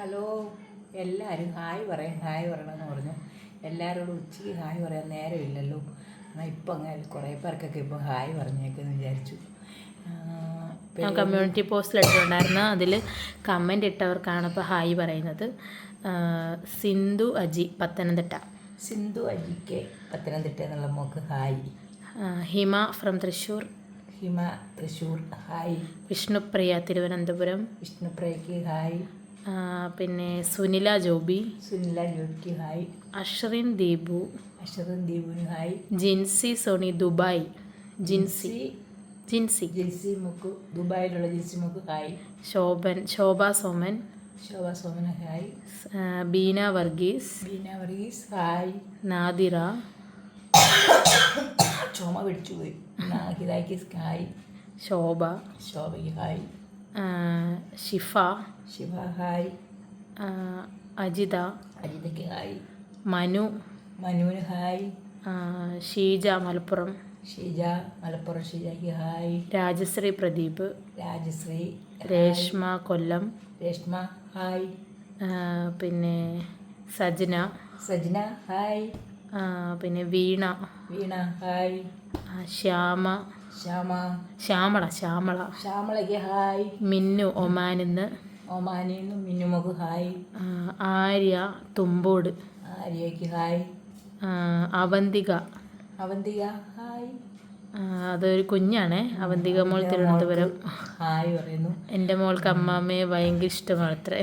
Hello എല്ലാവരും hi പറയാം. Hi പറയണമെന്ന് പറഞ്ഞു. എല്ലാവരോടും ഉച്ചയ്ക്ക് ഹായ് പറയാൻ നേരമില്ലല്ലോ. എന്നാൽ ഇപ്പം അങ്ങനെ കുറേ പേർക്കൊക്കെ ഇപ്പം ഹായ് പറഞ്ഞേക്കെന്ന് വിചാരിച്ചു. ഞാൻ കമ്മ്യൂണിറ്റി പോസ്റ്റിൽ ഇട്ടിട്ടുണ്ടായിരുന്നു അതിൽ കമന്റ് ഇട്ടവർക്കാണ് ഇപ്പോൾ ഹായ് പറയുന്നത്. സിന്ധു അജി പത്തനംതിട്ട. സിന്ധു അജിക്ക് പത്തനംതിട്ട എന്നുള്ള mock hi. Hima from Thrissur. Hima Thrissur hi. Vishnupriya Thiruvananthapuram. വിഷ്ണുപ്രിയക്ക് hi. പിന്നെ സുനില ജോബി സുനില ജോബിക്ക് ഹായ്. അഷ്റിൻ ദീപു അഷറും ദീപുന് hi. Jincy Sony Dubai Jincy Jincy Jincy. മുക്ക് ദുബായിലുള്ള ജിൻസി മുക്ക് hi. Shobhan Shobha Soman Shobha Soman hi. Beena Varghese Beena Varghese hi. Nadira. ചുമ പിടിച്ചു പോയി ഹിതായ്ക്ക് ഹായ്. ശോഭ. ശോഭയ്ക്ക് ഹായ്. ഷിഫ. ശിവ ഹായ്. ആ, അജിത. അജിതയ്ക്ക് ഹായ്. മനു. മനുവിന് ഹായ്. ആ, ഷീജ മലപ്പുറം. ഷീജ മലപ്പുറം ഷീജയ്ക്ക് ഹായ്. രാജശ്രീ പ്രദീപ്. രാജശ്രീ രേഷ്മ കൊല്ലം. രേഷ്മ ഹായ്. ആ, പിന്നെ സജന. സജന ഹായ്. ആ, പിന്നെ വീണ. വീണ ഹായ്. ആ, ശ്യാമ. ശ്യാമ. ശ്യാമള ശ്യാമള. ശ്യാമളയ്ക്ക് ഹായ്. മിന്നു ഒമാനിന്ന്. മിന്നു മിന്നുമൊക്കെ ഹായ്. ആര്യ തുമ്പോട്. ആര്യയ്ക്ക് ഹായ്. അവന്തിക. അവന്തിക ഹായ്. അതൊരു കുഞ്ഞാണേ. അവന്തിക മോൾ തിരുവനന്തപുരം. ഹായ് പറയുന്നു. എന്റെ മോൾക്ക് അമ്മാമ്മയെ ഭയങ്കര ഇഷ്ടമാണ് അത്രേ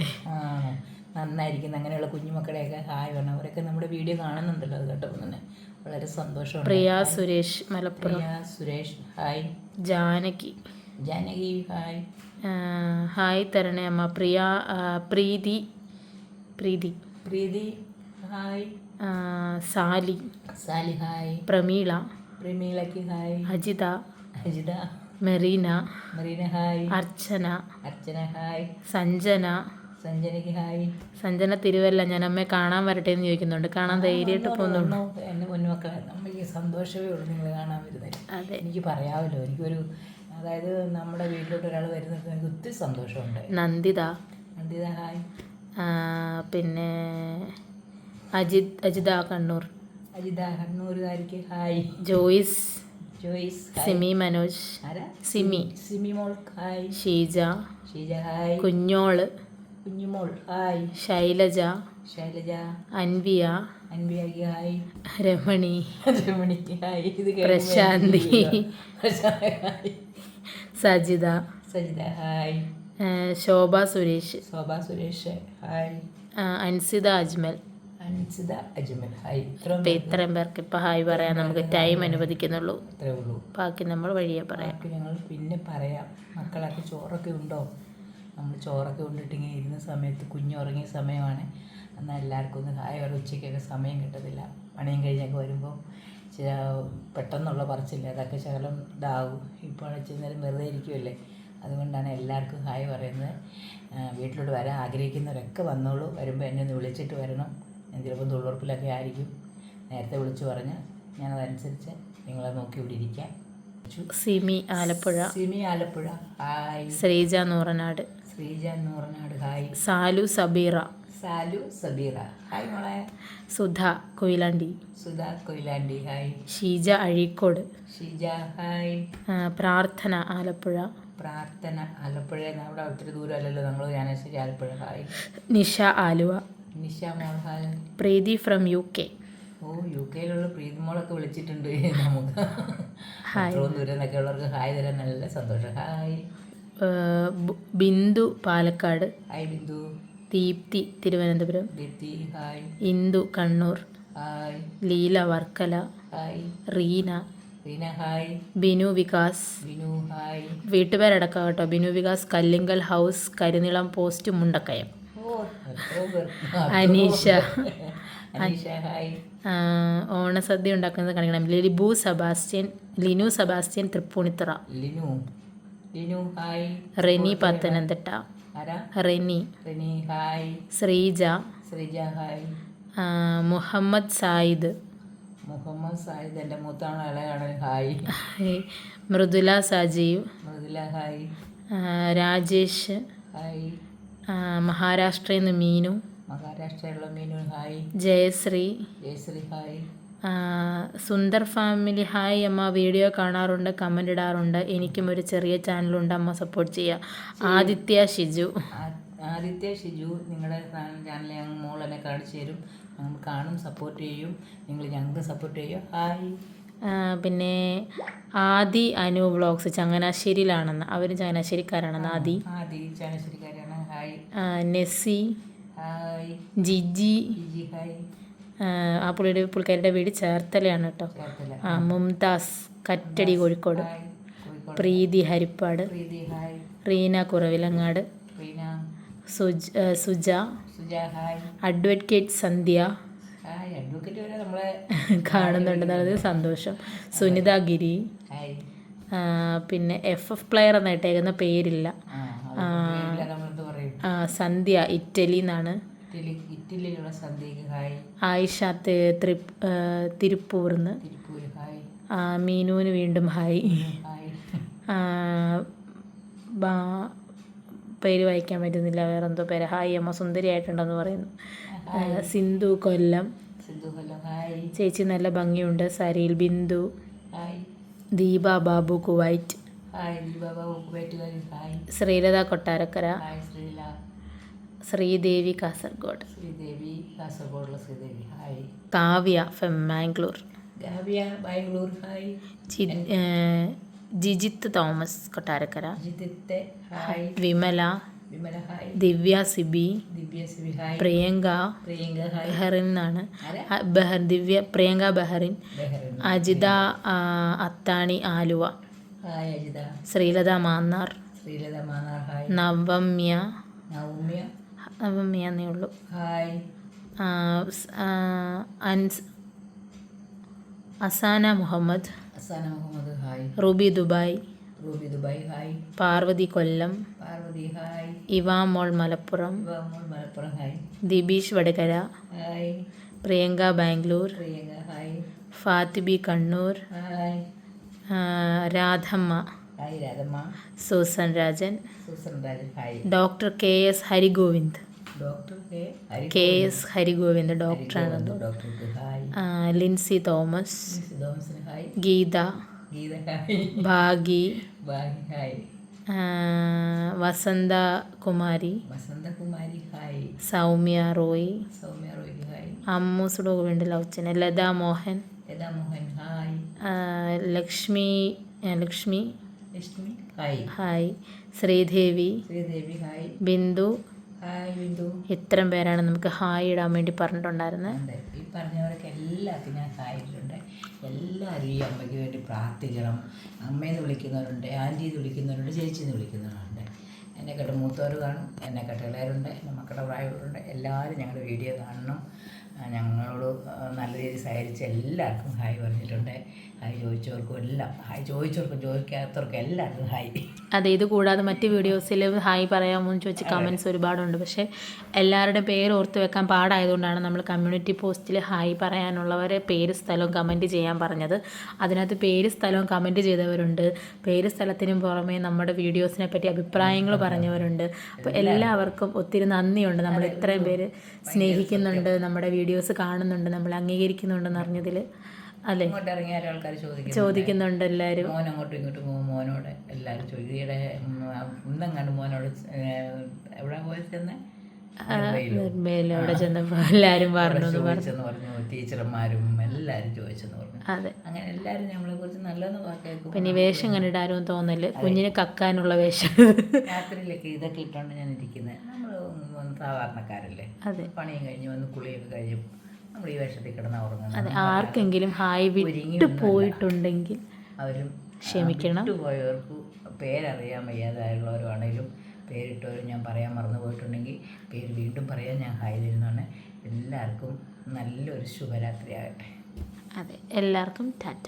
നന്നായിരിക്കുന്നു. അങ്ങനെയുള്ള കുഞ്ഞുമക്കളെയൊക്കെ ഹായ് പറഞ്ഞു അവരൊക്കെ നമ്മുടെ വീഡിയോ കാണുന്നുണ്ടല്ലോ അത് കേട്ടപ്പോൾ തന്നെ. വളരെ സന്തോഷം Priya Suresh Malappuram. Priya Suresh hi. Janaki. Janaki hi. Hi തരണയമ്മ Priya Preethi. Preethi. Preethi hi. Sally. Sally hi. Prameela. പ്രമീളയ്ക്ക് hi. Ajitha. Ajitha. Merina. Merina hi. Archana. Archana hi. Sanjana. സഞ്ജനയ്ക്ക് hi. Sanjana Thiruvalla ഞാൻ അമ്മയെ കാണാൻ വരട്ടെ എന്ന് ചോദിക്കുന്നുണ്ട്. കാണാൻ ധൈര്യമായിട്ട് പോകുന്നുണ്ട്. വന്നോ, എന്റെ പൊന്നുമക്കളെ അമ്മയ്ക്ക് സന്തോഷമേ ഉള്ളൂ നിങ്ങൾ കാണാൻ വരുന്നത് അതെ. എനിക്ക് പറയാമല്ലോ എനിക്കൊരു അതായത് നമ്മുടെ വീട്ടിലോട്ട് ഒരാൾ വരുന്നത് എനിക്ക് ഒത്തിരി സന്തോഷമുണ്ട്. നന്ദിത. നന്ദിത ഹായ്. പിന്നെ Ajith Ajitha Kannur. Ajitha കണ്ണൂരുകാരിക്ക് hi. Joyce. Joyce. Simi Manoj. Simi. Simi മോൾ hi. Sheeja. Sheeja hi. Kunjol. Kunjumol. Hi. Shailaja. Shailaja. Anviya. അൻവിയായി hi. Ramani. Ramani hi. ഇത് Prashanthi. Sajitha. Sajitha hi. Shobha Suresh. Shobha Suresh hi. Ansitha Ajmal. Ansitha Ajmal hi. ഇത്രയും ഇപ്പം ഇത്രയും പേർക്ക് ഇപ്പം hi പറയാൻ നമുക്ക് time അനുവദിക്കുന്നുള്ളൂ. ഇത്രേ ഉള്ളൂ. ബാക്കി നമ്മൾ വഴിയെ പറയാം. ഞങ്ങൾ പിന്നെ പറയാം. മക്കളൊക്കെ ചോറൊക്കെ ഉണ്ടോ? നമ്മൾ ചോറൊക്കെ കൊണ്ടിട്ടിങ്ങനെ ഇരുന്ന സമയത്ത് കുഞ്ഞുറങ്ങിയ സമയമാണ്. എന്നാൽ എല്ലാവർക്കും ഒന്ന് ഹായ് വരെ ഉച്ചയ്ക്കൊക്കെ സമയം കിട്ടത്തില്ല. പണിയും കഴിഞ്ഞൊക്കെ വരുമ്പോൾ ചില പെട്ടെന്നുള്ള പറച്ചില്ല അതൊക്കെ ശകലം ഇതാവും ഇപ്പോൾ ഇച്ചിരി നേരം വെറുതെ ഇരിക്കുമല്ലേ അതുകൊണ്ടാണ് എല്ലാവർക്കും ഹായ് പറയുന്നത്. വീട്ടിലോട്ട് വരാൻ ആഗ്രഹിക്കുന്നവരൊക്കെ വന്നോളൂ. വരുമ്പോൾ എന്നെ ഒന്ന് വിളിച്ചിട്ട് വരണം. ഞാൻ ചിലപ്പോൾ തൊഴിലുറപ്പിലൊക്കെ ആയിരിക്കും. നേരത്തെ വിളിച്ചു പറഞ്ഞ് ഞാനതനുസരിച്ച് നിങ്ങളെ നോക്കി ഇവിടെ ഇരിക്കാം. Simi Alappuzha. Simi Alappuzha. Hi. Sreeja Nooranad. Sreeja Nooranad hi Salu Sabeera. Salu Sabeera. Hi മോളെ. സുധ കൊയിലാണ്ടി. സുധ കൊയിലാണ്ടി ഹായ് ഷീജ അഴീക്കോട്. ഷീജ ഹായ് പ്രാർത്ഥന ആലപ്പുഴ. പ്രാർത്ഥന ആലപ്പുഴ അവിടെ ഒത്തിരി ദൂരമല്ലല്ലോ. നമ്മൾ Njanasseri Alappuzha hi Nisha Aluva. Nisha mall hi Preethi from U K. ഓ യു കെയിലുള്ള പ്രീതി മോളൊക്കെ വിളിച്ചിട്ടുണ്ട് നമുക്ക്. ഹായ് ദൂരം എന്നൊക്കെ ഉള്ളവർക്ക് ഹായ് തരാൻ നല്ല സന്തോഷം. Hi Bindu Palakkad. Hi Bindu. Deepthi Thiruvananthapuram. Deepthi hi. Indu Kannur. Hi. Leela Varkala. Hi. Reena. Reena hi. Binu Vikas. Binu hi. വീട്ടുപേരടക്കം കേട്ടോ. Binu Vikas Kallinkal house Karinilam post Mundakayam. Aneesha. ഓണസദ്യ ഉണ്ടാക്കുന്നത് കാണിക്കണം Libu Sebastian Linu Sebastian Tripunithura. Linu. Linu hi. Reni Pathanamthitta. ആരാ? Reni. Rini hi. Sreeja. Sreeja hi. Muhammad Sayid. Muhammad Sayid എന്റെ മൂത്താണ് ഇളയാണ് hi. Mridula Sajeev. Mridula hi. Rajesh. Hi. മഹാരാഷ്ട്രയിൽ നിന്ന് Meenu. മഹാരാഷ്ട്രയിലുള്ള Meenu hi. Jayasree. Jayasree hi. Sundar family hi അമ്മ video കാണാറുണ്ട് comment ഇടാറുണ്ട്. എനിക്കും ഒരു ചെറിയ ചാനലുണ്ട് അമ്മ സപ്പോർട്ട് ചെയ്യുക ആദിത്യ ഷിജു. ആദിത്യ ഷിജു നിങ്ങളുടെ ചാനൽ ഞങ്ങൾ മോൾ എന്നെ കാണിച്ചു തരും. ഞങ്ങൾ കാണും സപ്പോർട്ട് ചെയ്യും. നിങ്ങൾ ഞങ്ങൾക്ക് സപ്പോർട്ട് ചെയ്യും. ഹായ് പിന്നെ ആദി അനു വ്ളോഗ്സ് ചങ്ങനാശ്ശേരിയിലാണെന്ന്. അവർ ചങ്ങനാശ്ശേരിക്കാരാണെന്ന് ആദി. ആദി ചങ്ങനാശ്ശേരിക്കാരാണ്. Hi Nessy. Hi Jiji. Jiji hi ആ, പുള്ളിയുടെ പുള്ളിക്കാരിയുടെ വീട് ചേർത്തലയാണ് കേട്ടോ. ആ മുംതാസ് കറ്റടി കോഴിക്കോട്. പ്രീതി ഹരിപ്പാട്. റീന കുറവിലങ്ങാട്. സുജ സുജ. അഡ്വക്കേറ്റ് സന്ധ്യ. കാണുന്നുണ്ടെന്നുള്ളത് സന്തോഷം. സുനിത ഗിരി. പിന്നെ എഫ് എഫ് പ്ലെയർ എന്നായിട്ടേക്കുന്ന പേരില്ല. സന്ധ്യ ഇറ്റലി എന്നാണ്. ഇറ്റലി ഇറ്റലിയിലുള്ള സന്ധ്യക്ക് ഹായ്. ആയിഷ തിരുപ്പൂർന്ന്. തിരുപ്പൂർ ഹായ്. മീനുവിന് വീണ്ടും ഹായ്. ഹായ്. പേര് വായിക്കാൻ പറ്റുന്നില്ല. വേറെന്തോ പേര്. ഹായ് അമ്മ സുന്ദരിയായിട്ടുണ്ടെന്ന് പറയുന്നു. സിന്ധു കൊല്ലം. സിന്ധു കൊല്ലം ഹായ്. ചേച്ചി നല്ല ഭംഗിയുണ്ട്. Sareel Bindu. Hi. Deepa Babu Kuwait. Hi Deepa Babu Kuwait hi. Sreelatha Kottarakkara. Hi Sreedevi Kasaragod. Sreedevi കാസർഗോഡുള്ള Sreedevi. Hi Kavya from Mangalore. Kavya Bangalore hi Jijith Thomas Kottarakkara. Jijith hi Vimala. Vimala hi Divya Sibi. Divya Sibi hi Priyanka. Priyanka hi Bahrain എന്നാണ് ബഹർ Divya Priyanka Bahrain. Ajitha Athani Aluva. Hi Ajitha. Sreelatha Mannar. Sreelatha Mannar hi Navamya. Navamya. എന്നേ ഉള്ളൂ. Asana Muhammad Asana Muhammad hi. Ruby Dubai Ruby Dubai hi. Parvathi Kollam Parvathi hi. Evamol Malappuram Evamol Malappuram hi. Dibeesh Vadakara hi. Priyanka Bangalore Priyanka hi. Fathibi Kannur hi. Radhamma hi Radhamma. Susan Rajan Susan Rajan hi. Doctor K S Harigovind. K S Harigovind ഡോക്ടറാണ് ഡോക്ടർക്ക് hi ആ, Lincy Thomas Geetha Bhagi Vasantha Kumari Soumya Roy Ammu സുഡോഗുവിന്റെ ലവ്ചൻ Latha Mohan Lakshmi Lakshmi hi Sreedevi Bindu ഇത്രയും പേരാണ് നമുക്ക് hi ഇടാൻ വേണ്ടി പറഞ്ഞിട്ടുണ്ടായിരുന്നത് ഈ പറഞ്ഞവരൊക്കെ എല്ലാത്തിനും ഞാൻ സഹായിച്ചിട്ടുണ്ട് എല്ലാവരും ഈ അമ്മയ്ക്ക് വേണ്ടി പ്രാർത്ഥിക്കണം. അമ്മയെന്ന് വിളിക്കുന്നവരുണ്ട് ആന്റി എന്ന് വിളിക്കുന്നവരുണ്ട് ചേച്ചി എന്ന് വിളിക്കുന്നവരുണ്ട്. കേട്ട് മൂത്തവർ കാണും എന്നെക്കാട്ട് ഇളയരുണ്ട് എന്റെ മക്കളുടെ പ്രായമുണ്ട് എല്ലാവരും ഞങ്ങളുടെ വീഡിയോ കാണണം. ഞങ്ങളോട് നല്ല രീതിയിൽ സഹകരിച്ച് എല്ലാവർക്കും ഹായ് പറഞ്ഞിട്ടുണ്ട്. ഹായ് ചോദിച്ചവർക്കും എല്ലാം ഹായ് ചോദിച്ചവർക്കും ചോദിക്കാത്തവർക്കും എല്ലാവർക്കും ഹായ്. അതെ ഇത് കൂടാതെ മറ്റ് വീഡിയോസിൽ ഹായ് പറയാമോ എന്ന് ചോദിച്ച് കമൻസ് ഒരുപാടുണ്ട്. പക്ഷേ എല്ലാവരുടെയും പേര് ഓർത്ത് വെക്കാൻ പാടായതുകൊണ്ടാണ് നമ്മൾ കമ്മ്യൂണിറ്റി പോസ്റ്റിൽ ഹായ് പറയാനുള്ളവരെ പേര് സ്ഥലവും കമന്റ് ചെയ്യാൻ പറഞ്ഞത്. അതിനകത്ത് പേര് സ്ഥലവും കമന്റ് ചെയ്തവരുണ്ട്. പേര് സ്ഥലത്തിനും പുറമേ നമ്മുടെ വീഡിയോസിനെ പറ്റി അഭിപ്രായങ്ങൾ പറഞ്ഞവരുണ്ട്. അപ്പോൾ എല്ലാവർക്കും ഒത്തിരി നന്ദിയുണ്ട്. നമ്മൾ ഇത്രയും പേര് സ്നേഹിക്കുന്നുണ്ട്. നമ്മുടെ വീഡിയോസ് കാണുന്നുണ്ട് നമ്മൾ അംഗീകരിക്കുന്നുണ്ടെന്ന് അറിഞ്ഞതിൽ അല്ലേ? ഇങ്ങോട്ട് ഇറങ്ങിയ ആൾക്കാർ ചോദിക്കും ചോദിക്കുന്നുണ്ട് എല്ലാവരും മോൻ അങ്ങോട്ടും ഇങ്ങോട്ടും പോകും. മോനോട് എല്ലാവരും ചോദിക്കും ഇന്നെങ്ങാണ്ട് മോനോട് എവിടെ പോയി ചെന്ന്? നിർമ്മയിൽ അവിടെ ചെന്നപ്പോൾ എല്ലാവരും പറഞ്ഞു പറഞ്ഞു ചോദിച്ചെന്ന് പറഞ്ഞു. ടീച്ചർമാരും എല്ലാവരും ചോദിച്ചെന്ന് പറഞ്ഞു. അതെ. അങ്ങനെ എല്ലാവരും നമ്മളെ കുറിച്ച് നല്ലതെന്ന് വാക്കേക്കും പിന്നെ വേഷം കണ്ടിട്ട് ആരും തോന്നൽ. കുഞ്ഞിന് കക്കാനുള്ള വേഷം. രാത്രിയിലൊക്കെ ഇതൊക്കെ ഇട്ടോണ്ട് ഞാൻ ഇരിക്കുന്നത് നമ്മൾ സാധാരണക്കാരല്ലേ? അതെ. പണിയും കഴിഞ്ഞ് വന്ന് കുളിയൊക്കെ കഴിയും നമ്മൾ ഈ വേഷത്തിൽ കിടന്ന ഉറങ്ങുന്നത് അതെ ആർക്കെങ്കിലും ഹായ് വിട്ടു പോയിട്ടുണ്ടെങ്കിൽ അവരും ക്ഷമിക്കണം. പോയവർക്ക് പേരറിയാൻ വയ്യാതായുള്ളവരാണേലും പേരിട്ടവരും ഞാൻ പറയാൻ മറന്നു പോയിട്ടുണ്ടെങ്കിൽ പേര് വീണ്ടും പറയാൻ ഞാൻ ഹായ് തരുന്നതാണ് എല്ലാവർക്കും നല്ലൊരു ശുഭരാത്രി ആകട്ടെ. അതെ എല്ലാവർക്കും ടാറ്റ.